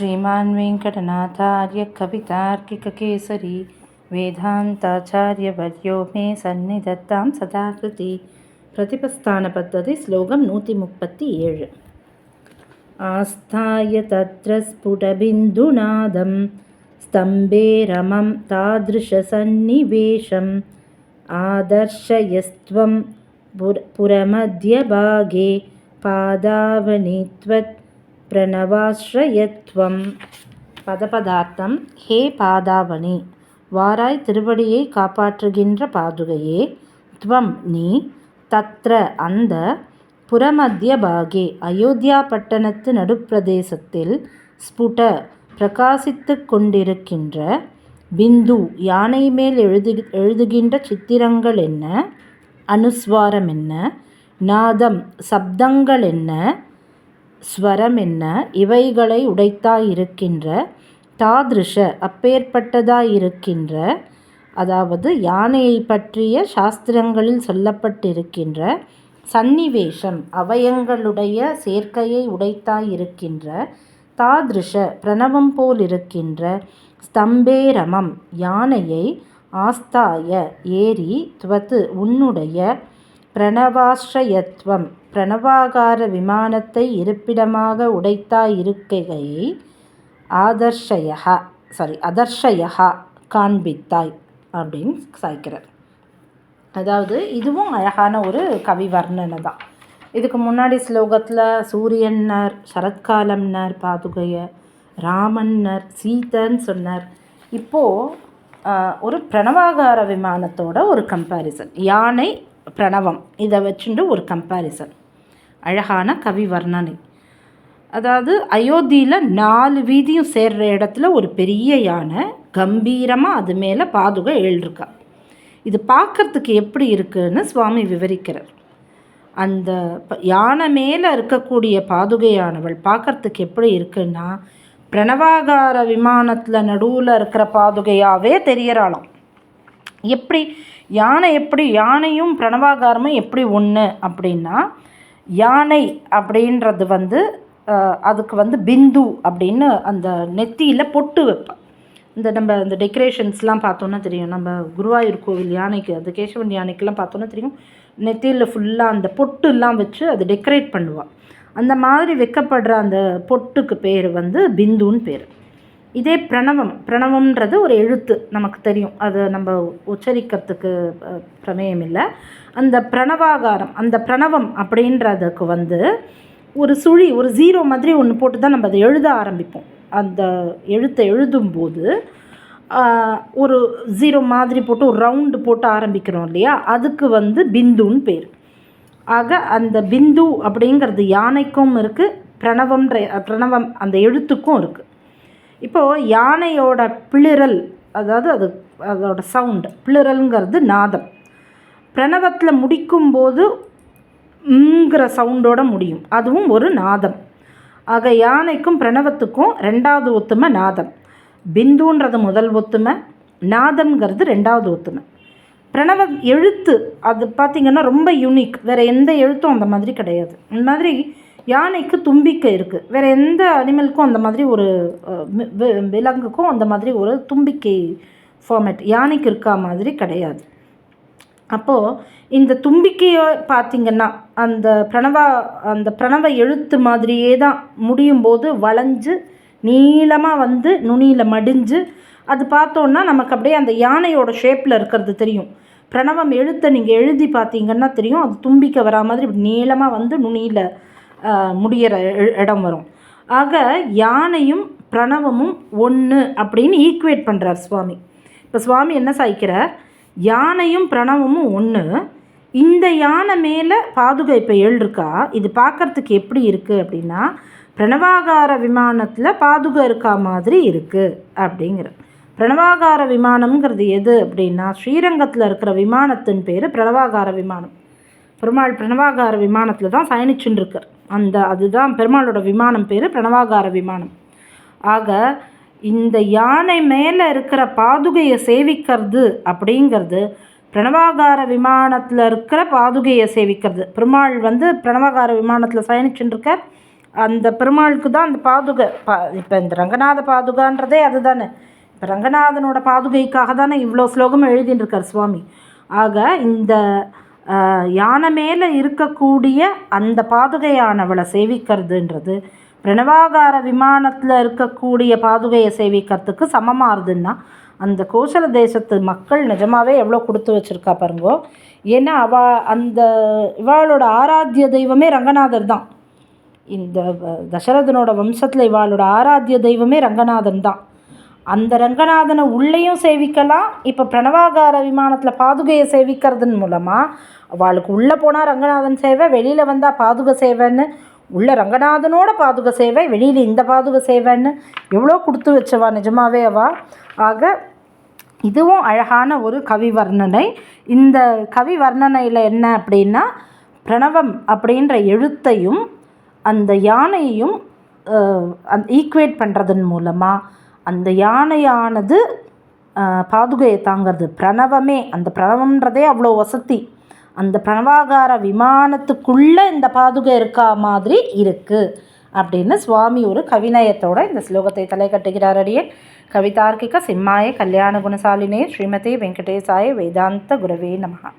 श्रीमान् वेङ्कटनाथार्य कवितार्किककेसरी वेदान्ताचार्यवर्यो मे सन्निधत्तां सदा कृति प्रतिपस्थानपद्धति श्लोकं नूति मुप्पति ஏழு आस्थाय तत्र स्फुटबिन्दुनादं स्तम्भे रमं तादृशसन्निवेशम् आदर्शयस्त्वं पुर पुरमध्यभागे पादावनित्वत् பிரணவாஸ்ரயத்வம். பதபதார்த்தம் ஹே பாதாவணி வாராய் திருவடியை காப்பாற்றுகின்ற பாதுகையே துவம் நீ தத்ர அந்த புறமத்திய பாகே அயோத்தியா பட்டணத்து நடுப்பிரதேசத்தில் ஸ்புட பிரகாசித்து கொண்டிருக்கின்ற பிந்து யானை மேல் எழுது எழுதுகின்ற சித்திரங்கள் என்ன? அனுஸ்வாரம் என்ன? நாதம் சப்தங்கள் என்ன? ஸ்வரம் என்ன? இவைகளை உடைத்தாயிருக்கின்ற தாதிருஷ அப்பேற்பட்டதாயிருக்கின்ற அதாவது யானையை பற்றிய சாஸ்திரங்களில் சொல்லப்பட்டிருக்கின்ற சந்நிவேஷம் அவயங்களுடைய சேர்க்கையை உடைத்தாயிருக்கின்ற தாதிருஷ பிரணவம் போல் இருக்கின்ற ஸ்தம்பேரமம் யானையை ஆஸ்தாய ஏரி துவத்து உன்னுடைய பிரணவாஸ்ரயத்வம். பிரணவாகார விமானத்தை இருப்பிடமாக உடைத்தாயிருக்கையை ஆதர்ஷயா சாரி அதர்ஷயா காண்பித்தாய் அப்படின்னு சாய்க்கிறார். அதாவது இதுவும் அழகான ஒரு கவி வர்ணனை தான். இதுக்கு முன்னாடி ஸ்லோகத்தில் சூரியன்னர் சரத்காலம்னர் பாதுகைய ராமன்னர் சீதன்னு சொன்னார். இப்போது ஒரு பிரணவாகார விமானத்தோட ஒரு கம்பேரிசன் யானை பிரணவம். இதை வச்சுட்டு ஒரு கம்பேரிசன் அழகான கவி வர்ணனை. அதாவது அயோத்தியில் நாலு வீதியும் சேர்கிற இடத்துல ஒரு பெரிய யானை கம்பீரமாக அது மேலே பாதுகை எழுதிருக்கா இது பார்க்குறதுக்கு எப்படி இருக்குன்னு சுவாமி விவரிக்கிறார். அந்த யானை மேலே இருக்கக்கூடிய பாதுகையானவள் பார்க்குறதுக்கு எப்படி இருக்குன்னா பிரணவாகார விமானத்தில் நடுவில் இருக்கிற பாதுகையாகவே தெரியறாளாம். எப்படி யானை எப்படி யானையும் பிரணவாகாரமும் எப்படி ஒன்று அப்படின்னா யானை அப்படின்றது வந்து அதுக்கு வந்து பிந்து அப்படின்னு அந்த நெத்தியில் பொட்டு வைப்பேன் இந்த நம்ம இந்த டெக்கரேஷன்ஸ்லாம் பார்த்தோன்னா தெரியும். நம்ம குருவாயூர் கோவில் யானைக்கு அது கேசவன் யானைக்கெலாம் பார்த்தோன்னா தெரியும். நெத்தியில் ஃபுல்லாக அந்த பொட்டுலாம் வச்சு அதை டெக்கரேட் பண்ணுவாள் அந்த மாதிரி வைக்கப்படுற அந்த பொட்டுக்கு பேர் வந்து பிந்துன்னு பேர். இதே பிரணவம் பிரணவம்ன்றது ஒரு எழுத்து நமக்கு தெரியும். அது நம்ம உச்சரிக்கிறதுக்கு பிரமேயம் இல்லை அந்த பிரணவாகாரம் அந்த பிரணவம் அப்படின்றதுக்கு வந்து ஒரு சுழி ஒரு ஜீரோ மாதிரி ஒன்று போட்டு தான் நம்ம அதை எழுத ஆரம்பிப்போம். அந்த எழுத்தை எழுதும்போது ஒரு ஜீரோ மாதிரி போட்டு ஒரு ரவுண்டு போட்டு ஆரம்பிக்கிறோம் இல்லையா? அதுக்கு வந்து பிந்துன்னு பேர். ஆக அந்த பிந்து அப்படிங்கிறது யானைக்கும் இருக்குது பிரணவம்ன்ற பிரணவம் அந்த எழுத்துக்கும் இருக்குது இப்போது யானையோட பிளிரல் அதாவது அது அதோட சவுண்டு பிளிரல்ங்கிறது நாதம். பிரணவத்தில் முடிக்கும்போது ங்கிற சவுண்டோட முடியும். அதுவும் ஒரு நாதம். ஆக யானைக்கும் பிரணவத்துக்கும் ரெண்டாவது ஒத்துமை நாதம். பிந்துன்றது முதல் ஒத்துமை நாதம்ங்கிறது ரெண்டாவது ஒத்துமை. பிரணவ எழுத்து அது பார்த்திங்கன்னா ரொம்ப யூனிக் வேறு எந்த எழுத்தும் அந்த மாதிரி கிடையாது. இந்த மாதிரி யானைக்கு தும்பிக்கை இருக்குது வேறு எந்த அனிமலுக்கும் அந்த மாதிரி ஒரு விலங்குக்கும் அந்த மாதிரி ஒரு தும்பிக்கை ஃபார்மேட் யானைக்கு இருக்கா மாதிரி கிடையாது. அப்போது இந்த தும்பிக்கையை பார்த்திங்கன்னா அந்த பிரணவா அந்த பிரணவ எழுத்து மாதிரியே தான் முடியும் போது வளைஞ்சு நீளமாக வந்து நுனியில் மடிஞ்சு அது பார்த்தோன்னா நமக்கு அப்படியே அந்த யானையோட ஷேப்பில் இருக்கிறது தெரியும். பிரணவம் எழுத்தை நீங்கள் எழுதி பார்த்தீங்கன்னா தெரியும். அது தும்பிக்கை வரா மாதிரி நீளமாக வந்து நுனியில் முடிகிற இடம் வரும். ஆக யானையும் பிரணவமும் ஒன்று அப்படின்னு ஈக்குவேட் பண்ணுறார் சுவாமி. இப்போ சுவாமி என்ன சாய்க்கிறார்? யானையும் பிரணவமும் ஒன்று இந்த யானை மேலே பாதுகை இப்போ எழுருக்கா இது பார்க்குறதுக்கு எப்படி இருக்குது அப்படின்னா பிரணவாகார விமானத்தில் பாதுகை இருக்கா மாதிரி இருக்குது அப்படிங்கிற பிரணவாகார விமானம்ங்கிறது எது அப்படின்னா ஸ்ரீரங்கத்தில் இருக்கிற விமானத்தின் பேர் பிரணவாகார விமானம். பெருமாள் பிரணவாகார விமானத்தில் தான் பயணிச்சுன்னு இருக்கார். அந்த அதுதான் பெருமாளோட விமானம் பேர் பிரணவாகார விமானம். ஆக இந்த யானை மேலே இருக்கிற பாதுகையை சேவிக்கிறது அப்படிங்கிறது பிரணவாகார விமானத்தில் இருக்கிற பாதுகையை சேவிக்கிறது. பெருமாள் வந்து பிரணவாகார விமானத்தில் பயணிச்சுட்டு அந்த பெருமாளுக்கு தான் அந்த பாதுகை பா இப்போ இந்த ரங்கநாத பாதுகான்றதே அதுதானே. இப்போ ரங்கநாதனோட பாதுகைக்காக தானே இவ்வளோ ஸ்லோகம் எழுதின்னு இருக்கார் சுவாமி. ஆக இந்த யானை மேலே இருக்கக்கூடிய அந்த பாதுகையானவளை சேவிக்கிறதுன்றது. பிரணவாகார விமானத்தில் இருக்கக்கூடிய பாதுகையை சேவிக்கிறதுக்கு சமமாகுதுன்னா அந்த கோசல தேசத்து மக்கள் நிஜமாகவே எவ்வளோ கொடுத்து வச்சுருக்கா பாருங்கோ. ஏன்னா அவ அந்த இவாளோட ஆராத்திய தெய்வமே ரங்கநாதர் தான். இந்த தசரதனோட வம்சத்தில் இவாளோட ஆராத்திய தெய்வமே ரங்கநாதன் தான். அந்த ரங்கநாதனை உள்ளேயும் சேவிக்கலாம் இப்போ பிரணவாகார விமானத்தில் பாதுகையை சேவிக்கிறதன் மூலமாக அவளுக்கு உள்ளே போனால் ரங்கநாதன் சேவை வெளியில் வந்தால் பாதுகை சேவைன்னு உள்ள ரங்கநாதனோட பாதுகை சேவை வெளியில் இந்த பாதுகை சேவைன்னு எவ்வளோ கொடுத்து வச்சவா நிஜமாவே அவா. ஆக இதுவும் அழகான ஒரு கவி வர்ணனை. இந்த கவி வர்ணனையில் என்ன அப்படின்னா பிரணவம் அப்படின்ற எழுத்தையும் அந்த யானையையும் அந்த ஈக்குவேட் பண்ணுறதன் மூலமாக அந்த யானையானது பாதுகையை தாங்கிறது. பிரணவமே அந்த பிரணவம்ன்றதே அவ்வளோ வசதி. அந்த பிரணவாகார விமானத்துக்குள்ளே இந்த பாதுகை இருக்கா மாதிரி இருக்குது அப்படின்னு சுவாமி ஒரு கவிநயத்தோட இந்த ஸ்லோகத்தை தலை கட்டுகிறார் அடியேன். கவிதார்க்கிக சிம்மாய கல்யாண குணசாலினே ஸ்ரீமதி வெங்கடேசாய வேதாந்த குரவே நமகா